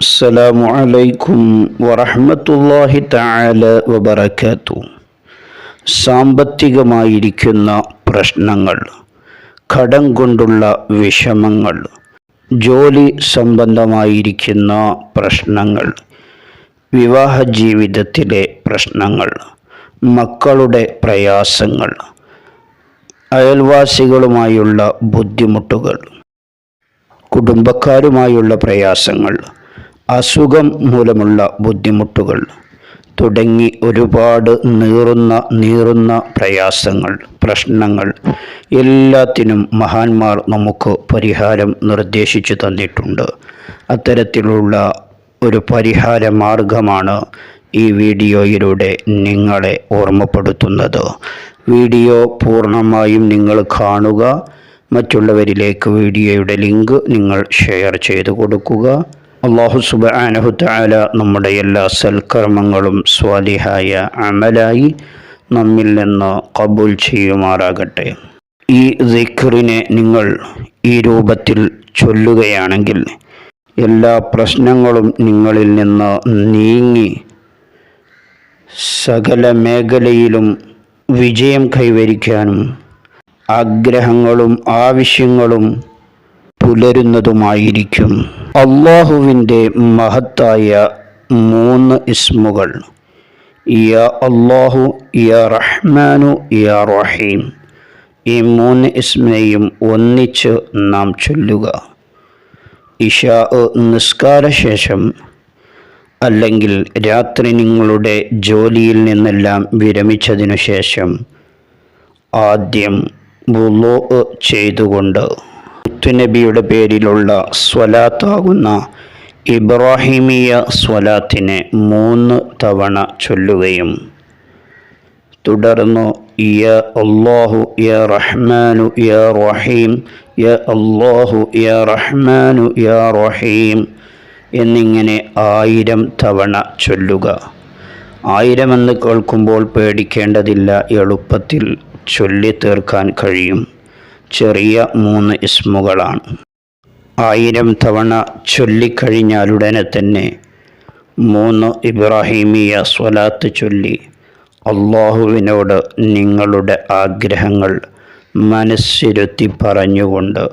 السلام عليكم ورحمة الله تعالى وبركاته സാമ്പത്തികമായിരിക്കുന്ന പ്രശ്നങ്ങൾ കടം കൊണ്ടുള്ള വിഷമങ്ങൾ ജോലി സംബന്ധമായിരിക്കുന്ന പ്രശ്നങ്ങൾ വിവാഹ ജീവിതത്തിലെ പ്രശ്നങ്ങൾ മക്കളുടെ പ്രയാസങ്ങൾ അയൽവാസികളുമായുള്ള ബുദ്ധിമുട്ടുകൾ കുടുംബക്കാരുമായുള്ള പ്രയാസങ്ങൾ അസുഖം മൂലമുള്ള ബുദ്ധിമുട്ടുകൾ തുടങ്ങി ഒരുപാട് നീറുന്ന നീറുന്ന പ്രയാസങ്ങൾ പ്രശ്നങ്ങൾ എല്ലാത്തിനും മഹാന്മാർ നമുക്ക് പരിഹാരം നിർദ്ദേശിച്ചു തന്നിട്ടുണ്ട്. അത്തരത്തിലുള്ള ഒരു പരിഹാര മാർഗമാണ് ഈ വീഡിയോയിലൂടെ നിങ്ങളെ ഓർമ്മപ്പെടുത്തുന്നത്. വീഡിയോ പൂർണമായും നിങ്ങൾ കാണുക. മറ്റുള്ളവരിലേക്ക് വീഡിയോയുടെ ലിങ്ക് നിങ്ങൾ ഷെയർ ചെയ്തു കൊടുക്കുക. അള്ളാഹു സുബാനഹു താല നമ്മുടെ എല്ലാ സൽക്കർമ്മങ്ങളും സ്വാലിഹായ അമലായി നമ്മിൽ നിന്ന് കബൂൽ ചെയ്യുമാറാകട്ടെ. ഈ ദിഖറിനെ നിങ്ങൾ ഈ രൂപത്തിൽ ചൊല്ലുകയാണെങ്കിൽ എല്ലാ പ്രശ്നങ്ങളും നിങ്ങളിൽ നിന്ന് നീങ്ങി സകല മേഖലയിലും വിജയം കൈവരിക്കാനും ആഗ്രഹങ്ങളും ആവശ്യങ്ങളും പുലരുന്നതുമായിരിക്കും. അള്ളാഹുവിന്റെ മഹത്തായ മൂന്ന് ഇസ്മുകൾ. യാ അള്ളാഹു യാ റഹ്മാനു യാ റഹീം. ഈ മൂന്ന് ഇസ്മയും ഒന്നിച്ച് നാം ചൊല്ലുക. ഇഷാ നിസ്കാരശേഷം അല്ലെങ്കിൽ രാത്രി നിങ്ങളുടെ ജോലിയിൽ നിന്നെല്ലാം വിരമിച്ചതിനു ശേഷം ആദ്യം ബുലോ ചെയ്തുകൊണ്ട് മുത്തുനബിയുടെ പേരിലുള്ള സ്വലാത്താകുന്ന ഇബ്രാഹിമിയ സ്വലാത്തിനെ മൂന്ന് തവണ ചൊല്ലുകയും തുടർന്ന് യ അള്ളാഹു യ റഹ്മാനു യ റഹീം യ അള്ളാഹു യ റഹ്മാനു യ റഹീം എന്നിങ്ങനെ ആയിരം തവണ ചൊല്ലുക. ആയിരമെന്ന് കേൾക്കുമ്പോൾ പേടിക്കേണ്ടതില്ല എളുപ്പത്തിൽ ചൊല്ലി തീർക്കാൻ കഴിയും. ചെറിയ മൂന്ന് ഇസ്മുകളാണ്. ആയിരം തവണ ചൊല്ലിക്കഴിഞ്ഞാലുടനെ തന്നെ മൂന്ന് ഇബ്രാഹിമിയ സ്വലാത്ത് ചൊല്ലി അള്ളാഹുവിനോട് നിങ്ങളുടെ ആഗ്രഹങ്ങൾ മനസ്സിരുത്തി പറഞ്ഞുകൊണ്ട്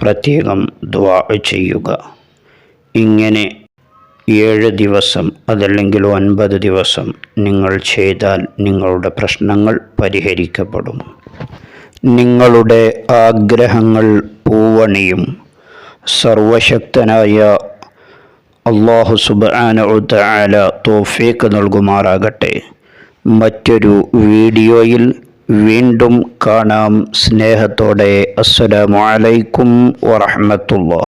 പ്രത്യേകം ദ്വാ ചെയ്യുക. ഇങ്ങനെ ഏഴ് ദിവസം അതല്ലെങ്കിൽ ഒൻപത് ദിവസം നിങ്ങൾ ചെയ്താൽ നിങ്ങളുടെ പ്രശ്നങ്ങൾ പരിഹരിക്കപ്പെടും. നിങ്ങളുടെ ആഗ്രഹങ്ങൾ പൂവണിയും. സർവശക്തനായ അള്ളാഹു സുബാന തോഫേക്ക് നൽകുമാറാകട്ടെ. മറ്റൊരു വീഡിയോയിൽ വീണ്ടും കാണാം. സ്നേഹത്തോടെ അസ്സലാമലൈക്കും വറഹമത്തുള്ള